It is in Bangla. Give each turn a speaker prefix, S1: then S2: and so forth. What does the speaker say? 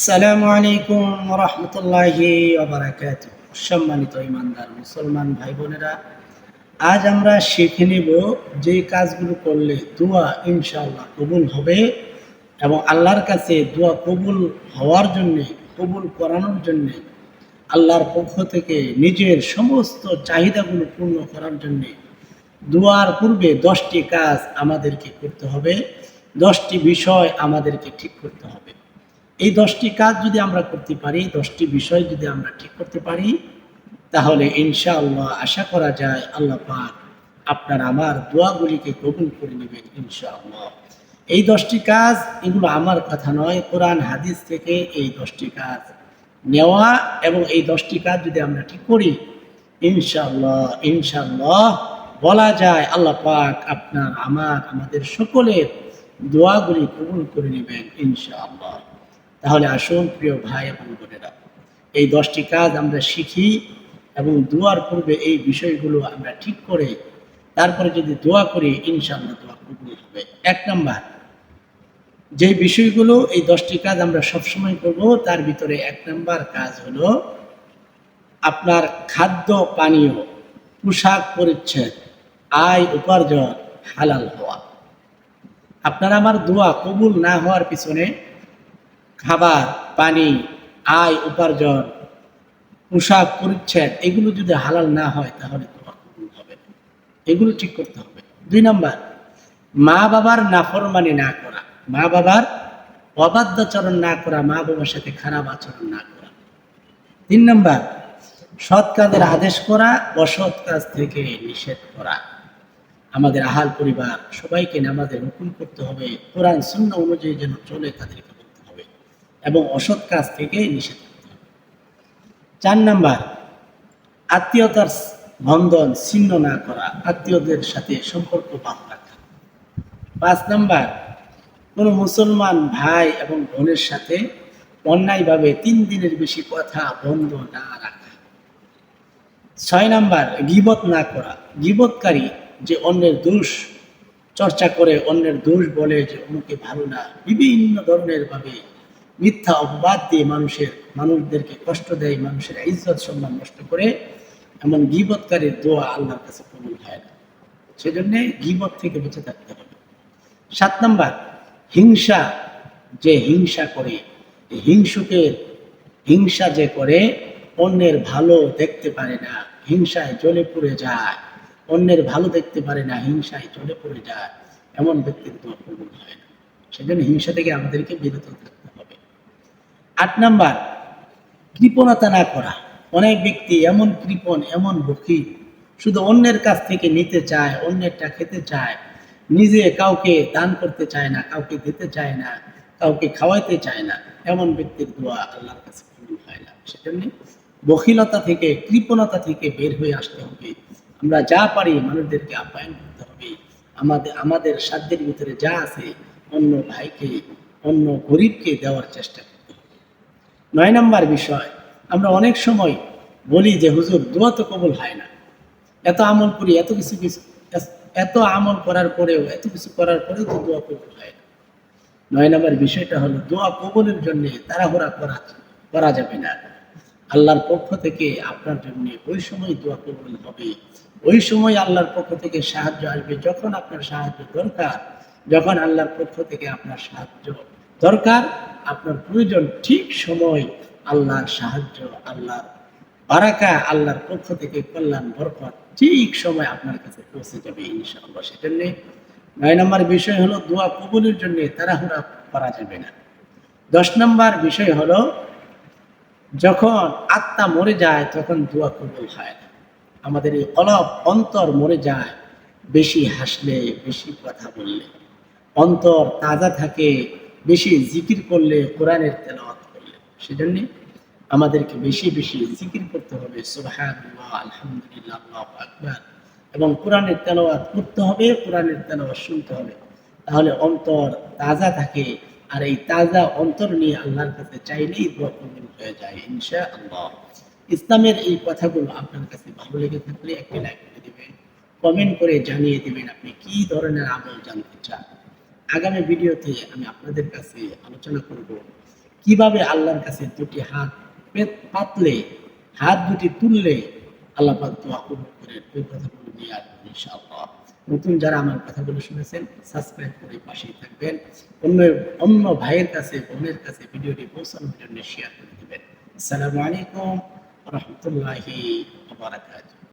S1: আসসালামু আলাইকুম রহমতুল্লাহি সম্মানিত ইমানদার মুসলমান ভাই বোনেরা, আজ আমরা শিখে নেব যে কাজগুলো করলে দোয়া ইনশাআল্লাহ কবুল হবে এবং আল্লাহর কাছে দোয়া কবুল হওয়ার জন্যে, কবুল করানোর জন্যে, আল্লাহর পক্ষ থেকে নিজের সমস্ত চাহিদাগুলো পূর্ণ করার জন্যে দোয়ার পূর্বে দশটি কাজ আমাদেরকে করতে হবে, দশটি বিষয় আমাদেরকে ঠিক করতে হবে। এই দশটি কাজ যদি আমরা করতে পারি, দশটি বিষয় যদি আমরা ঠিক করতে পারি, তাহলে ইনশাআল্লাহ আশা করা যায় আল্লাহ পাক আপনার আমার দোয়াগুলিকে কবুল করে নেবেন ইনশাআল্লাহ। এই দশটি কাজ এগুলো আমার কথা নয়, কোরআন, হাদিস থেকে এই দশটি কাজ নেওয়া এবং এই দশটি কাজ যদি আমরা ঠিক করি, ইনশাআল্লাহ ইনশাআল্লাহ বলা যায় আল্লাহ পাক আপনার, আমার, আমাদের সকলের দোয়াগুলি কবুল করে নেবেন ইনশাআল্লাহ। তাহলে আসুন প্রিয় ভাই এবং বোনেরা, এই দশটি কাজ আমরা শিখি এবং দোয়ার পূর্বে এই বিষয়গুলো আমরা ঠিক করে তারপরে যদি দোয়া করি, ইনশাআল্লাহ দোয়া কবুল হবে। এক নম্বর যে বিষয়গুলো, এই দশটি কাজ আমরা সবসময় করব, তার ভিতরে এক নম্বর কাজ হলো আপনার খাদ্য পানীয়, পোশাক পরিচ্ছেদ, আয় উপার্জন, হালাল হওয়া। আপনার আমার দোয়া কবুল না হওয়ার পিছনে খাবার, পানি, আয়, উপার্জন, পোশাক, পরিচ্ছেদ, এগুলো যদি হালাল না হয়, তাহলে তোমার কবুল হবে। এগুলো ঠিক করতে হবে। দুই নাম্বার, মা বাবার নাফরমানি না করা। মা বাবার অবাধ্যাচরণ না করা, মা বাবার সাথে খারাপ আচরণ না করা। তিন নাম্বার, সৎ কাজের আদেশ করা, অসৎ কাজ থেকে নিষেধ করা। আমাদের আহাল পরিবার, সবাইকে নামাজের হুকুম করতে হবে। কোরআন শূন্য অনুযায়ী যেন চলে তাদেরকে এবং অসৎ কাজ থেকে নিষেধ করতে হবে। চার নাম্বার, আত্মীয়তার বন্ধন ছিন্ন না করা, আত্মীয়দের সাথে সম্পর্ক ভালো রাখা। পাঁচ নাম্বার, কোনো মুসলমান ভাই এবং বোনের সাথে অন্যায়ভাবে তিন দিনের বেশি কথা বন্ধ না রাখা। ছয় নাম্বার, গিবত না করা, গিবতকারী যে অন্যের দোষ, চর্চা করে অন্যের দোষ বলে যে অমুকে ভালো না, বিভিন্ন ধরনের ভাবে মিথ্যা অপবাদ দিয়ে মানুষের, মানুষদেরকে কষ্ট দেয়, মানুষের ইজ্জত, সম্মান নষ্ট করে, এমন গিবতকারীর দোয়া আল্লাহর কাছে কবুল হয় না। সেজন্য গিবত থেকে বেঁচে থাকতে হবে। সাত নম্বর, হিংসা যে হিংসা করে, এই হিংসুকের হিংসা যে করে, অন্যের ভালো দেখতে পারে না, হিংসায় জ্বলে পড়ে যায়। অন্যের ভালো দেখতে পারে না, হিংসায় জ্বলে পড়ে যায়। এমন ব্যক্তির দোয়া কবুল হয় না। সেজন্য হিংসা থেকে আমাদেরকে বিরত থাকতে আট নাম্বার, কৃপণতা না করা। অনেক ব্যক্তি এমন কৃপণ, এমন বকি শুধু অন্যের কাছ থেকে নিতে চায়, অন্যেরটা খেতে চায়। নিজে কাউকে দান করতে চায় না, কাউকে দিতে চায় না, কাউকে খাওয়াইতে চায় না। এমন ব্যক্তির দোয়া আল্লাহর কাছে কবুল হয় না। সেজন্য বখিলতা থেকে, কৃপণতা থেকে বের হয়ে আসতে হবে। আমরা যা পারি মানুষদেরকে আপ্যায়ন করতে হবে। আমাদের আমাদের সাধ্যের ভিতরে যা আছে, অন্য ভাইকে, অন্য গরিবকে দেওয়ার চেষ্টা নয় নম্বর বিষয়, আমরা অনেক সময় বলি যে, হুজুর, দোয়া তো কবুল হয় না। এত আমল করি, এত কিছু কিছু, এত আমল করার পরেও, এত কিছু করার পরেও তো দোয়া কবুল হয় না। নয় নম্বর বিষয়টা হলো, দোয়া কবুলের জন্য তাড়াহুড়া করা করা যাবে না। আল্লাহর পক্ষ থেকে আপনার জন্য ওই সময় দোয়া কবুল হবে। ওই সময় আল্লাহর পক্ষ থেকে সাহায্য আসবে যখন আপনার সাহায্য দরকার, যখন আল্লাহর পক্ষ থেকে আপনার সাহায্য দরকার আপনার প্রয়োজন ঠিক সময় আল্লাহর সাহায্য, আল্লাহর বারাকা, আল্লাহর পক্ষ থেকে কল্যাণ, বরকত ঠিক সময় আপনার কাছে পৌঁছে যাবে ইনশাআল্লাহ। সেজন্য নয় নম্বর বিষয় হলো দোয়া কবুলের জন্য তাড়াহুড়া করা যাবে না। দশ নম্বর বিষয় হলো যখন আত্মা মরে যায় তখন দোয়া কবুল হয় না। আমাদের এই অলপ অন্তর মরে যায়, বেশি হাসলে, বেশি কথা বললে। অন্তর তাজা থাকে বেশি জিকির করলে কোরআনের তেলাওয়াত করলে। সেজন্যে আমাদেরকে বেশি বেশি জিকির করতে হবে। আলহামদুলিল্লাহ, আল্লাহু এবং কোরআনের তেলাওয়াত করতে হবে, কোরআনের তেলাওয়াত শুনতে হবে। তাহলে অন্তর তাজা থাকে। আর এই তাজা অন্তর নিয়ে আল্লাহর কাছে চাইলেই দোয়া কবুল হয়ে যায় ইনশা আল্লাহ ইসলামের এই কথাগুলো আপনার কাছে ভালো লেগে থাকলে একটি লাইক করে দিবেন, কমেন্ট করে জানিয়ে দেবেন আপনি কি ধরনের আমল জানতে চান। আগামী ভিডিওতে আমি আপনাদের কাছে আলোচনা করব কীভাবে আল্লাহর কাছে দুটি হাত পাতলে, হাত দুটি তুললে আল্লাহ দোয়া কবুল করেন ওই কথাগুলো নিয়ে আসবেন নতুন যারা আমার কথাগুলো শুনেছেন সাবস্ক্রাইব করে পাশেই থাকবেন। অন্য অন্য ভাইয়ের কাছে, বোনের কাছে ভিডিওটি পৌঁছানোর জন্য শেয়ার করে দেবেন। আসসালামু আলাইকুম রহমতুল্লাহি